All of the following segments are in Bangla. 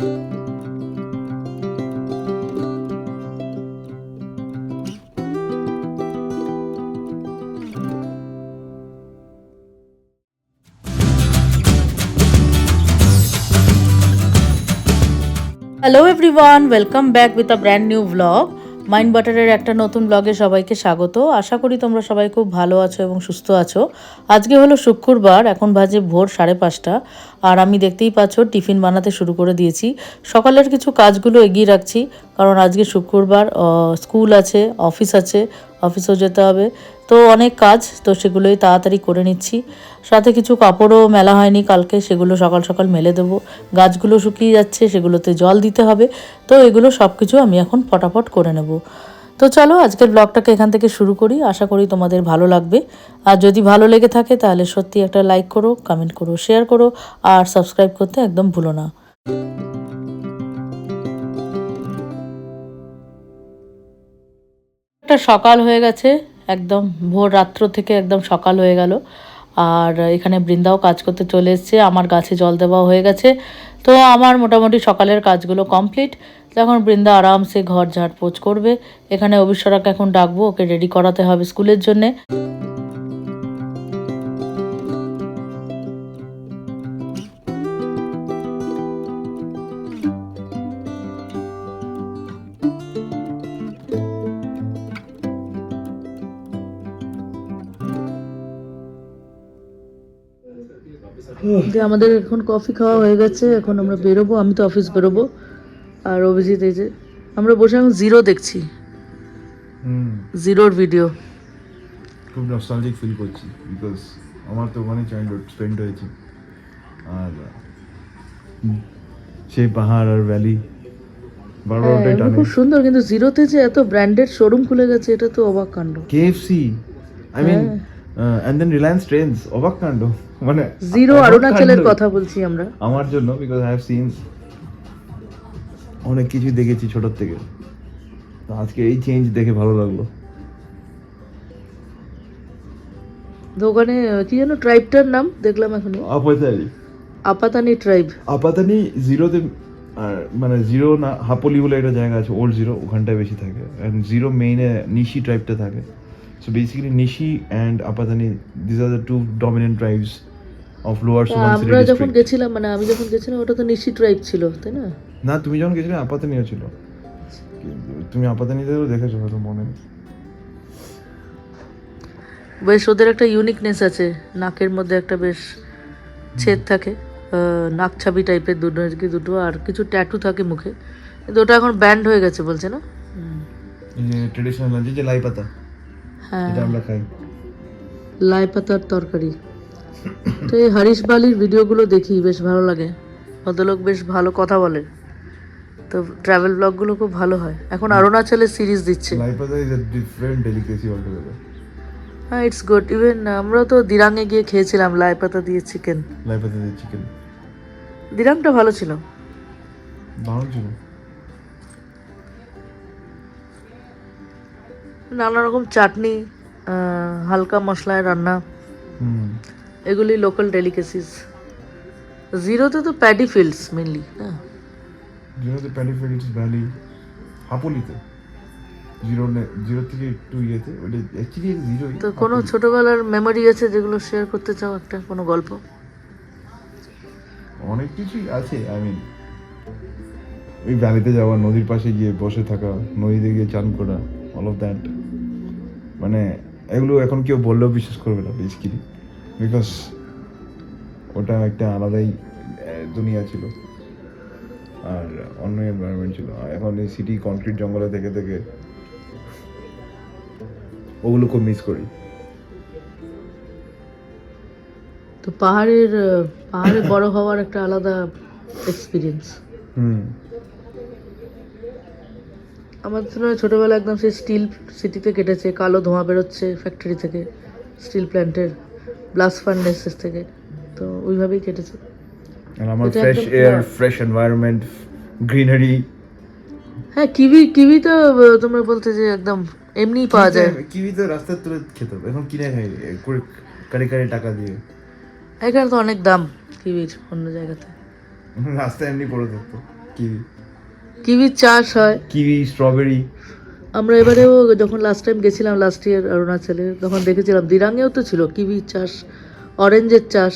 Hello everyone, welcome back with a brand new vlog. Mind বাটারের একটা নতুন ব্লগে সবাইকে স্বাগত। আশা করি তোমরা সবাই খুব ভালো আছো এবং সুস্থ আছো। আজকে হলো শুক্রবার, এখন বাজে ভোর সাড়ে পাঁচটা। আর আমি দেখতেই পাচ্ছ, টিফিন বানাতে শুরু করে দিয়েছি। সকালের কিছু কাজগুলো এগিয়ে রাখছি, কারণ আজকে শুক্রবার স্কুল আছে, অফিস আছে। অফিসেও যেতে হবে। তো অনেক কাজ, তো সেগুলোই তাড়াতাড়ি করে নিচ্ছি। সাথে কিছু কাপড়ও মেলা হয়নি, কালকে সেগুলো সকাল সকাল মেলে দেবো। গাছগুলো শুকিয়ে যাচ্ছে, সেগুলোতে জল দিতে হবে। তো এগুলো সব কিছু আমি এখন ফটাফট করে নেব। তো চলো, আজকের ব্লগটাকে এখান থেকে শুরু করি। আশা করি তোমাদের ভালো লাগবে। আর যদি ভালো লেগে থাকে, তাহলে সত্যি একটা লাইক করো কমেন্ট করো শেয়ার করো। আর সাবস্ক্রাইব করতে একদম ভুলো না। একটা সকাল হয়ে গেছে, একদম ভোর রাত্র থেকে একদম সকাল হয়ে গেল। আর এখানে বৃন্দাও কাজ করতে চলে এসছে, আমার গাছে জল দেওয়া হয়ে গেছে। তো আমার মোটামুটি সকালের কাজগুলো কমপ্লিট। তখন বৃন্দা আরামসে ঘর ঝাড়পোছ করবে, এখানে অবিশ্বরাকে এখন ডাকবো, ওকে রেডি করাতে হবে স্কুলের জন্যে। যে আমাদের এখন কফি খাওয়া হয়ে গেছে এখন আমরা বেরোবো আমি তো অফিস বেরোবো। আর অভিজিৎ এই যে আমরা বসে এখন জিরো দেখছি। হুম। জিরোর ভিডিও খুব নস্টালজিক ফিল করছি বিকজ আমার তো ওখানে চাইল্ডহুড স্পেন্ড হয়েছে আর সেই পাহাড় আর ভ্যালি খুব সুন্দর কিন্তু জিরোতে যে এত ব্র্যান্ডেড শোরুম খুলে গেছে এটা তো অবাক কাণ্ড। KFC I mean and then Reliance Trends অবাক কাণ্ড। মানে জিরো অরুণাচলের কথা বলছি আমরা। আমার জন্য বিকজ আই হ্যাভ সিন অনেক কিছু দেখেছি ছোটোর থেকে। তো আজকে এই চেঞ্জ দেখে ভালো লাগল। ওখানে কি যেন ট্রাইবটার নাম দেখলাম এখন আপাতালি আপাতানি ট্রাইব আপাতানি জিরোতে মানে জিরো না হাপলি বলে একটা জায়গা আছে ওল্ড জিরো ওখানটায় বেশি থাকে। অ্যান্ড জিরো মেইনে নিশি ট্রাইবটা থাকে। So basically Nyishi and Apatani this are the two dominant tribes of lower আমরা যখন গেছিলাম মানে আমি যখন গেছিলাম ওটা তো নিশি ট্রাইব ছিল তাই না? না তুমি যখন গেছিলে আপাতানিও ছিল। কিন্তু তুমি আপাতানিতেও দেখেছ হয়তো মনে। নেই বেশ ওদের একটা ইউনিকনেস আছে। নাকের মধ্যে একটা বেশ ছেদ থাকে। নাক ছাবি টাইপের দুটো আর কি দুটো আর কিছু ট্যাটু থাকে মুখে। কিন্তু ওটা এখন ব্যান্ড হয়ে গেছে বলছে না? ট্রেডিশনাল যে লাই পাতা হ্যাঁ। আমরা খাই। লাই পাতার তরকারি। তো এই হরিশ বালির ভিডিওগুলো দেখি বেশ ভালো লাগে। ভদ্রলোক বেশ ভালো কথা বলে। তো ট্রাভেল ব্লগগুলো খুব ভালো হয়। এখন অরুণাচলের সিরিজ দিচ্ছে। হ্যাঁ ইটস গুড ইভেন আমরা তো দিরাঙে গিয়ে খেয়েছিলাম লাই পাতা দিয়ে চিকেন লাই পাতা দিয়ে চিকেন দিরাংটা ভালো ছিল। দারুণ ছিল। নানা রকম চাটনি হালকা মশলায় রান্না। এগুলি লোকাল ডেলিকেসিস জিরোতে তো প্যাডি ফিল্ডস মেনলি হ্যাঁ জিরোতে প্যাডি ফিল্ডস ভ্যালি হাপলিতে জিরো নে- জিরো থেকে একটু ইয়েতে ওটা অ্যাকচুয়ালি জিরো তো কোনো ছোটবেলার মেমোরি আছে যেগুলো শেয়ার করতে চাও? একটা কোনো গল্প? অনেক কিছুই আছে আই মিন ওই ভ্যালিতে যাওয়া নদীর পাশে গিয়ে বসে থাকা নদীতে গিয়ে চান করা অল অফ দ্যাট মানে এগুলো এখন কেউ বললেও বিশ্বাস করবে না বেশ বেসিক্যালি বিকজ ওটা একটা আলাদাই দুনিয়া ছিল। আর অন্য এনভায়রনমেন্ট ছিল। আর এখন এই সিটি কনক্রিট জঙ্গলে থেকে থেকে ওগুলো খুব মিস করি। তো পাহাড়ের পাহাড়ে বড় হওয়ার একটা আলাদা এক্সপিরিয়েন্স হুম। আমার নয় ছোটোবেলা একদম সেই স্টিল সিটিতে কেটেছে কালো ধোঁয়া বেরোচ্ছে ফ্যাক্টরি থেকে স্টিল প্ল্যান্টের ব্লাস্ট ফার্নেসেস থেকে। তো ওইভাবেই কেটেছে। আর আমার fresh air fresh environment greenery হ্যাঁ কিবি কিবি তো তোমরা বলতে যে একদম এমনিই পাওয়া যায়। কিউই তো রাস্তায় তুলে খেতে হবে। এখন কিনে খাই করে কারি কারি টাকা দিয়ে। এখানে তো অনেক দাম কিবির অন্য জায়গাতে। রাস্তায় এমনি পড়ে থাকতো কিউই কিবির চাষ হয়। কিউই স্ট্রবেরি আমরা এবারেও যখন লাস্ট টাইম গেছিলাম লাস্ট ইয়ার অরুণাচলে তখন দেখেছিলাম দিরাঙেও তো ছিল কিবি চাষ অরেঞ্জের চাষ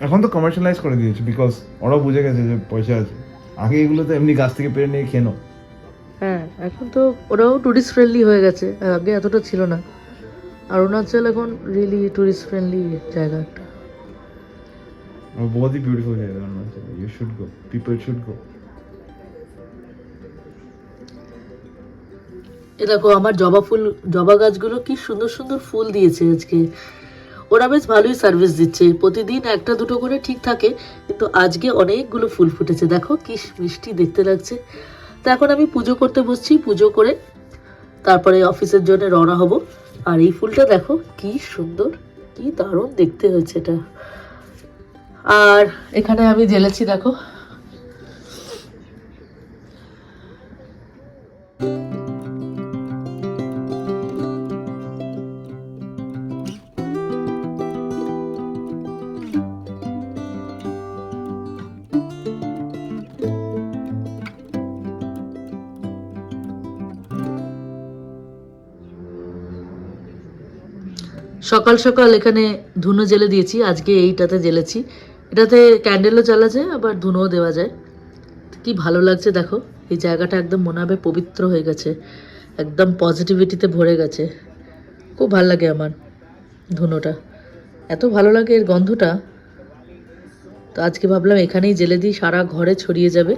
এখন তো কমার্শিয়ালাইজ করে দিয়েছে বিকজ ওরাও বুঝে গেছে যে পয়সা আছে আগে এগুলো তো এমনি গাছ থেকে পেরে নিয়ে খেনো হ্যাঁ এখন তো ওরাও টুরিস্ট ফ্রেন্ডলি হয়ে গেছে আগে এতটা ছিল না অরুণাচল এখন রিয়েলি টুরিস্ট ফ্রেন্ডলি জায়গা একটা और बहुत ही ब्यूटीफुल है Arunachal you should go people should go এ দেখো, আমার জবা ফুল, জবা গাছগুলো কি সুন্দর সুন্দর ফুল দিয়েছে আজকে। ওরা বেশ ভালোই সার্ভিস দিচ্ছে। প্রতিদিন একটা দুটো করে ঠিক থাকে, কিন্তু আজকে অনেকগুলো ফুল ফুটেছে। দেখো, কি মিষ্টি দেখতে লাগছে। তো এখন আমি পুজো করতে বসছি, পুজো করে তারপরে অফিসের জন্য রওনা হব। আর এই ফুলটা দেখো, কি সুন্দর, কি দারুণ দেখতে হয়েছে এটা। আর এখানে আমি জেলেছি, দেখো। সকাল সকাল এখানে ধুনো জেলে দিয়েছি, আজকে এইটাতে জেলেছি। এটাতে ক্যান্ডেলও জ্বালা যায় আবার ধুনোও দেওয়া যায়। কি ভালো লাগছে দেখো, এই জায়গাটা একদম মনে হবে পবিত্র হয়ে গেছে, একদম পজিটিভিটিতে ভরে গেছে। খুব ভালো লাগে আমার ধুনোটা। এত ভালো লাগে এর গন্ধটা। তো আজকে ভাবলাম এখানেই জেলে দিই, সারা ঘরে ছড়িয়ে যাবে।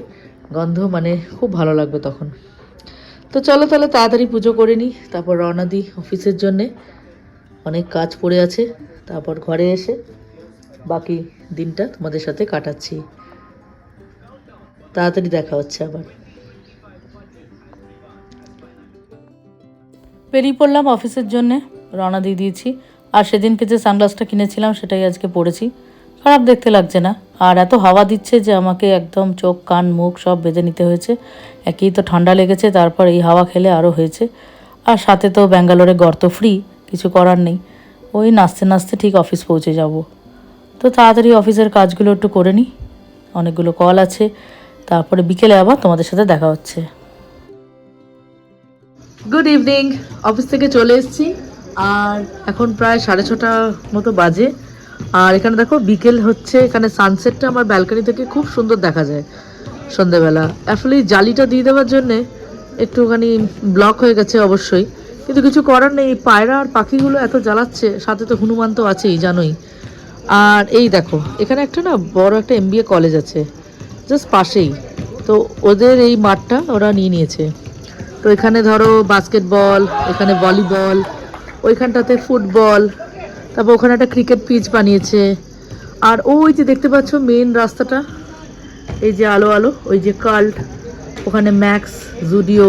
গন্ধ মানে খুব ভালো লাগবে তখন। তো চলো তাহলে তাড়াতাড়ি পুজো করে নিই, তারপর রওনা দিই অফিসের জন্যে। অনেক কাজ পড়ে আছে, তারপর ঘরে এসে বাকি দিনটা তোমাদের সাথে কাটাচ্ছি। তাড়াতাড়ি দেখা হচ্ছে আবার। বেরিয়ে পড়লাম অফিসের জন্যে, রওনা দিয়ে দিয়েছি। আর সেদিনকে যে সানগ্লাসটা কিনেছিলাম সেটাই আজকে পরেছি খারাপ দেখতে লাগছে না। আর এত হাওয়া দিচ্ছে যে আমাকে একদম চোখ, কান, মুখ সব বেঁধে নিতে হয়েছে। একই তো ঠান্ডা লেগেছে, তারপর এই হাওয়া খেলে আরও হয়েছে। আর সাথে তো ব্যাঙ্গালোরে গর্ত ফ্রি কিছু করার নেই। ওই নাচতে নাচতে ঠিক অফিস পৌঁছে যাব। তো তাড়াতাড়ি অফিসের কাজগুলো একটু করে নিই অনেকগুলো কল আছে। তারপরে বিকেলে আবার তোমাদের সাথে দেখা হচ্ছে। গুড ইভিনিং অফিস থেকে চলে এসেছি। আর এখন প্রায় সাড়ে ছটা মতো বাজে। আর এখানে দেখো বিকেল হচ্ছে। এখানে সানসেটটা আমার ব্যালকনি থেকে খুব সুন্দর দেখা যায় সন্ধেবেলা। আসলে জালিটা দিয়ে দেওয়ার জন্যে একটুখানি ব্লক হয়ে গেছে অবশ্যই। কিন্তু কিছু করার নেই, পায়রা আর পাখিগুলো এত জ্বালাচ্ছে, সাথে তো হনুমান তো আছেই, জানোই। আর এই দেখো, এখানে একটা না বড় একটা এমবিএ কলেজ আছে জাস্ট পাশেই। তো ওদের এই মাঠটা ওরা নিয়ে নিয়েছে। তো এখানে ধরো বাস্কেটবল এখানে ভলিবল ওইখানটাতে ফুটবল তারপর ওখানে একটা ক্রিকেট পিচ বানিয়েছে। আর ওই যে দেখতে পাচ্ছ মেন রাস্তাটা, এই যে আলো আলো, ওই যে কাল্ট ওখানে ম্যাক্স জুডিও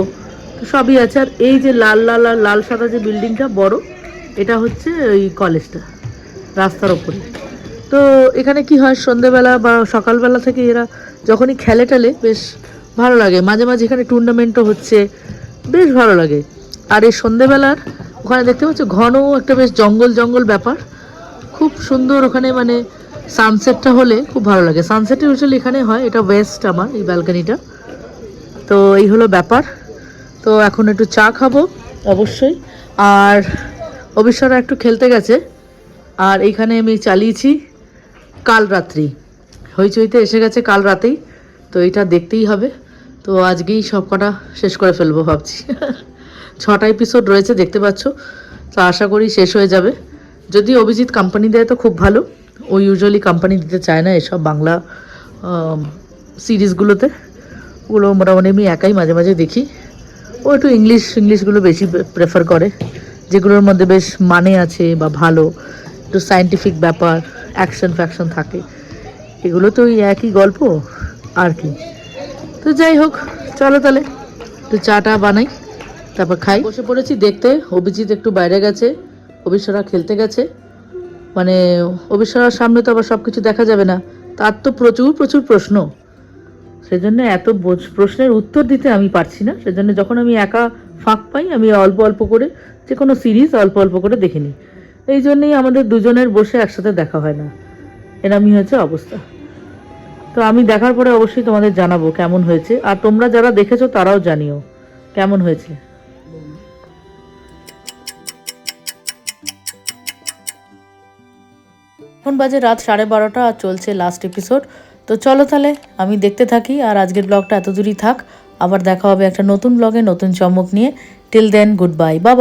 সবই আছে। আর এই যে লাল লাল আর লাল সাদা যে বিল্ডিংটা বড়, এটা হচ্ছে ওই কলেজটা, রাস্তার ওপরে। তো এখানে কি হয়, সন্ধেবেলা বা সকালবেলা থেকে এরা যখনই খেলে টেলে, বেশ ভালো লাগে। মাঝে মাঝে এখানে টুর্নামেন্টও হচ্ছে, বেশ ভালো লাগে। আর এই সন্ধেবেলার, ওখানে দেখতে পাচ্ছ, ঘন একটা বেশ জঙ্গল জঙ্গল ব্যাপার। খুব সুন্দর ওখানে মানে সানসেটটা হলে খুব ভালো লাগে। সানসেটের উঠলে এখানে হয়, এটা ওয়েস্ট আমার, এই ব্যালকানিটা তো এই হলো ব্যাপার। তো এখন একটু চা খাব, অবশ্যই। আর অবিশ্বরা একটু খেলতে গেছে, আর এইখানে আমি চালিয়েছি কাল রাত্রি। হইচইতে এসে গেছে কাল রাতেই, তো এটা দেখতেই হবে। তো আজকেই সব কটা শেষ করে ফেলব ভাবছি। ছটা এপিসোড রয়েছে, দেখতে পাচ্ছ। তো আশা করি শেষ হয়ে যাবে। যদি অভিজিৎ কোম্পানি দেয় তো খুব ভালো। ও ইউজুয়ালি কোম্পানি দিতে চায় না এসব বাংলা সিরিজগুলোতে ওগুলো মোটামুটি আমি একাই মাঝে মাঝে দেখি। ও একটু ইংলিশ ইংলিশগুলো বেশি প্রেফার করে, যেগুলোর মধ্যে বেশ মানে আছে বা ভালো, একটু সায়েন্টিফিক ব্যাপার অ্যাকশন ফ্যাকশন থাকে। এগুলো তো ওই একই গল্প, আর কি। তো যাই হোক, চলো তাহলে, একটু চাটা বানাই, তারপর খাই। বসে পড়েছি দেখতে, অভিজিৎ একটু বাইরে গেছে অবিশ্বরা খেলতে গেছে। মানে অবিশ্বরার সামনে তো আবার সব কিছু দেখা যাবে না। তার তো প্রচুর প্রচুর প্রশ্ন। সেজন্য এত প্রশ্নের উত্তর দিতে আমি পারছি না। সেজন্য যখন আমি একা ফাঁক পাই, আমি অল্প অল্প করে, যে কোনো সিরিজ অল্প অল্প করে দেখে নিই। এই জন্যই আমাদের দুজনের বসে একসাথে দেখা হয় না। এরমই হচ্ছে অবস্থা। তো আমি দেখার পরে অবশ্যই তোমাদের জানাব কেমন হয়েছে। আর তোমরা যারা দেখেছ, তারাও জানিও কেমন হয়েছে। এখন বাজে রাত সাড়ে বারোটা, আর চলছে লাস্ট এপিসোড তো চলো তাহলে, আমি দেখতে থাকি আর আজকের ব্লগটা এত দূরই থাক। আবার দেখা হবে একটা নতুন ব্লগে নতুন চমক নিয়ে। Till then good bye bye